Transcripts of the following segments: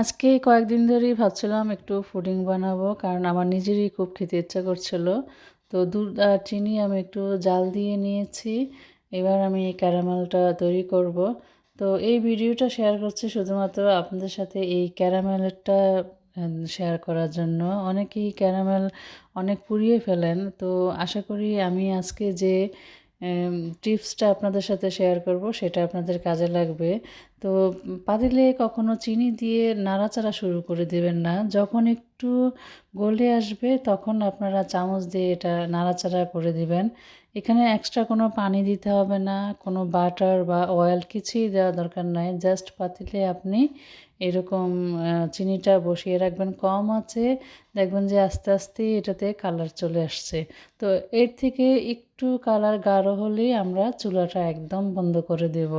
আজকে কয়েকদিন ধরেই ভাবছিলাম একটু ফুডিং বানাবো, কারণ আমার নিজেরই খুব খেতে ইচ্ছা করছিল। তো দুধ আর চিনি আমি একটু জাল দিয়ে নিয়েছি। এবার আমি এই ক্যারামেলটা তৈরি করব। তো এই ভিডিওটা শেয়ার করছি শুধুমাত্র আপনাদের সাথে এই ক্যারামেলটা শেয়ার করার জন্য। অনেকেই ক্যারামেল অনেক পুড়িয়ে ফেলেন। তো আশা করি আমি আজকে যে টিপসটা আপনাদের সাথে শেয়ার করব সেটা আপনাদের কাজে লাগবে। তো পাতিলে কখনো চিনি দিয়ে নাড়াচাড়া শুরু করে দেবেন না। যখন একটু গলে আসবে, তখন আপনারা চামচ দিয়ে এটা নাড়াচাড়া করে দিবেন। এখানে এক্সট্রা কোনো পানি দিতে হবে না, কোনো বাটার বা অয়েল কিছুই দেওয়া দরকার নাই। জাস্ট পাতিলে আপনি এরকম চিনিটা বসিয়ে রাখবেন। কম আছে, দেখবেন যে আস্তে আস্তে এটাতে কালার চলে আসছে। তো এর থেকে একটু কালার গাঢ় হলেই আমরা চুলাটা একদম বন্ধ করে দেব।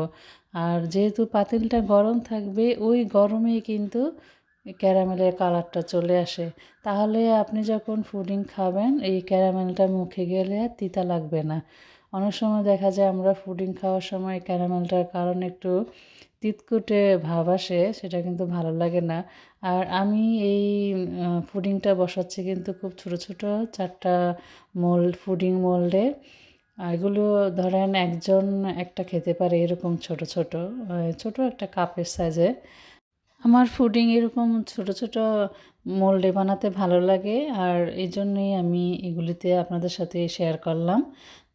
আর যেহেতু পাতিলটা গরম থাকবে, ওই গরমেই কিন্তু ক্যারামেলের কালারটা চলে আসে। তাহলে আপনি যখন ফুডিং খাবেন, এই ক্যারামেলটা মুখে গেলে আর তিতা লাগবে না। অনেক সময় দেখা যায় আমরা ফুডিং খাওয়ার সময় ক্যারামেলটার কারণ একটু তিতকুটে ভাব আসে, সেটা কিন্তু ভালো লাগে না। আর আমি এই ফুডিংটা বসাচ্ছি কিন্তু খুব ছোট ছোট চারটা মোল্ড ফুডিং মোল্ডে। এগুলো ধরেন একজন একটা খেতে পারে এরকম ছোট ছোট ছোট একটা কাপের সাইজে আমার ফুডিং এরকম ছোট ছোট মোল্ডে বানাতে ভালো লাগে আর এই জন্যই আমি এগুলিতে আপনাদের সাথে শেয়ার করলাম।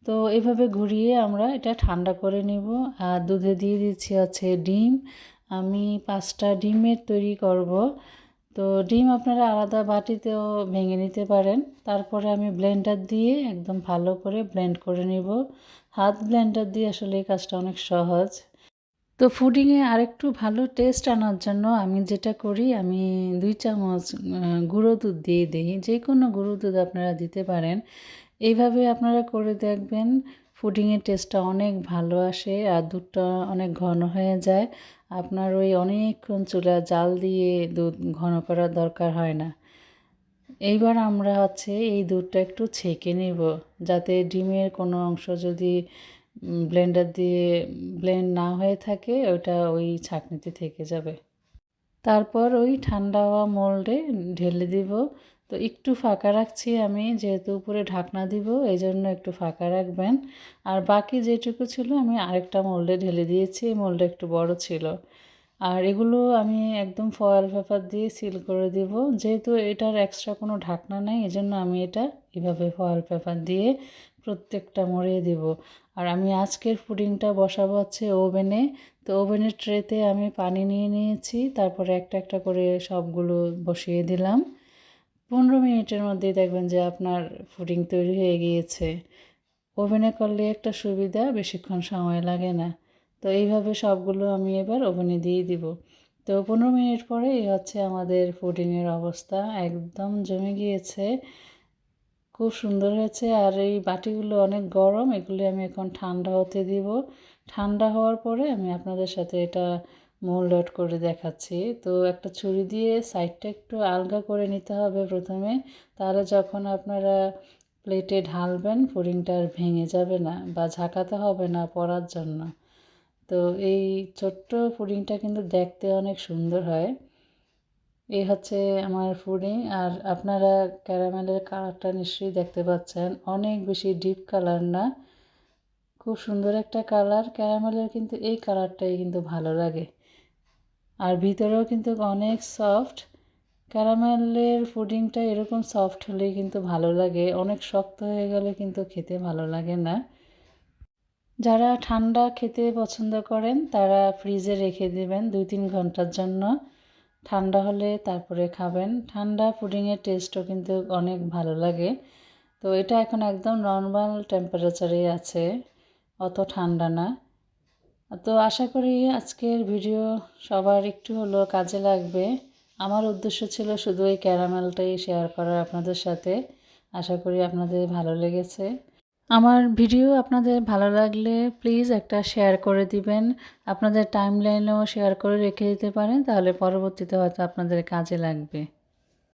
তো এভাবে ঘুরিয়ে আমরা এটা ঠান্ডা করে নিব। আর দুধে দিয়ে দিচ্ছি হচ্ছে ডিম। আমি পাঁচটা ডিমের তৈরি করব। তো ডিম আপনারা আলাদা বাটিতেও ভেঙে নিতে পারেন। তারপরে আমি ব্লেন্ডার দিয়ে একদম ভালো করে ব্লেন্ড করে নিব। হাত ব্লেন্ডার দিয়ে আসলে এই কাজটা অনেক সহজ। তো ফুডিংয়ে আরেকটু ভালো টেস্ট আনার জন্য আমি যেটা করি, আমি দুই চামচ গুঁড়ো দুধ দিয়ে দিই। যে কোনো গুঁড়ো দুধ আপনারা দিতে পারেন। এইভাবে আপনারা করে দেখবেন ফুডিংয়ের টেস্টটা অনেক ভালো আসে আর দুধটা অনেক ঘন হয়ে যায়। আপনার ওই অনেকক্ষণ চুলা জাল দিয়ে দুধ ঘন করার দরকার হয় না। এইবার আমরা হচ্ছে এই দুধটা একটু ছেঁকে নেব, যাতে ডিমের কোনো অংশ যদি ব্লেন্ডার দিয়ে ব্লেন্ড না হয়ে থাকে ওটা ওই ছাঁকনিতে থেকে যাবে। তারপর ওই ঠান্ডা হওয়া মোল্ডে ঢেলে দিব। তো একটু ফাঁকা রাখছি আমি, যেহেতু উপরে ঢাকনা দিব এই জন্য একটু ফাঁকা রাখবেন। আর বাকি যেটুকু ছিল আমি আরেকটা মোল্ডে ঢেলে দিয়েছি, এই মোল্ডে একটু বড় ছিল। আর এগুলো আমি একদম ফয়েল পেপার দিয়ে সিল করে দিব, যেহেতু এটার এক্সট্রা কোনো ঢাকনা নেই, এজন্য আমি এটা এভাবে ফয়েল পেপার দিয়ে প্রত্যেকটা মরিয়ে দিব। আর আমি আজকের পুডিংটা বসাবো হচ্ছে ওভেনে, তো ওভেনের ট্রেতে আমি পানি নিয়ে নিয়েছি, তারপরে একটা একটা করে সবগুলো বসিয়ে দিলাম। পনেরো মিনিটের মধ্যেই দেখবেন যে আপনার ফুডিং তৈরি হয়ে গিয়েছে। ওভেনে করলে একটা সুবিধা, বেশিক্ষণ সময় লাগে না। তো এইভাবে সবগুলো আমি এবার ওভেনে দিয়ে দিব। তো পনেরো মিনিট পরে এই হচ্ছে আমাদের ফুডিংয়ের অবস্থা। একদম জমে গিয়েছে। খুব সুন্দর হয়েছে। আর এই বাটিগুলো অনেক গরম, এগুলি আমি এখন ঠান্ডা হতে দিব। ঠান্ডা হওয়ার পরে আমি আপনাদের সাথে এটা মোল্ড করে দেখাচ্ছি। তো একটা ছুরি দিয়ে সাইডটা একটু আলগা করে নিতে হবে প্রথমে, তাহলে যখন আপনারা প্লেটে ঢালবেন পুডিংটা আর ভেঙে যাবে না বা ঝাঁকাতে হবে না পরার জন্য। তো এই ছোট্ট পুডিংটা কিন্তু দেখতে অনেক সুন্দর হয়। এই হচ্ছে আমার পুডিং আর আপনারা ক্যারামেলের কালারটা নিশ্চয়ই দেখতে পাচ্ছেন। অনেক বেশি ডিপ কালার না, খুব সুন্দর একটা কালার। ক্যারামেলের কিন্তু এই কালারটাই কিন্তু ভালো লাগে। আর ভিতরেও কিন্তু অনেক সফট ক্যারামেলের পুডিংটা এরকম সফট হলেই কিন্তু ভালো লাগে। অনেক শক্ত হয়ে গেলে কিন্তু খেতে ভালো লাগে না। যারা ঠান্ডা খেতে পছন্দ করেন, তারা ফ্রিজে রেখে দেবেন দুই তিন ঘণ্টার জন্য। ঠান্ডা হলে তারপরে খাবেন। ঠান্ডা পুডিংয়ের টেস্টও কিন্তু অনেক ভালো লাগে। তো এটা এখন একদম নর্মাল টেম্পারেচারেই আছে। অত ঠান্ডা না। তো আশা করি আজকের ভিডিও সবার একটু হলো কাজে লাগবে। আমার উদ্দেশ্য ছিল শুধু এই ক্যারামেলটাই শেয়ার করার আপনাদের সাথে। আশা করি আপনাদের ভালো লেগেছে। আমার ভিডিও আপনাদের ভালো লাগলে প্লিজ একটা শেয়ার করে দিবেন। আপনাদের টাইম লাইনেও শেয়ার করে রেখে দিতে পারেন, তাহলে পরবর্তীতে হয়তো আপনাদের কাজে লাগবে।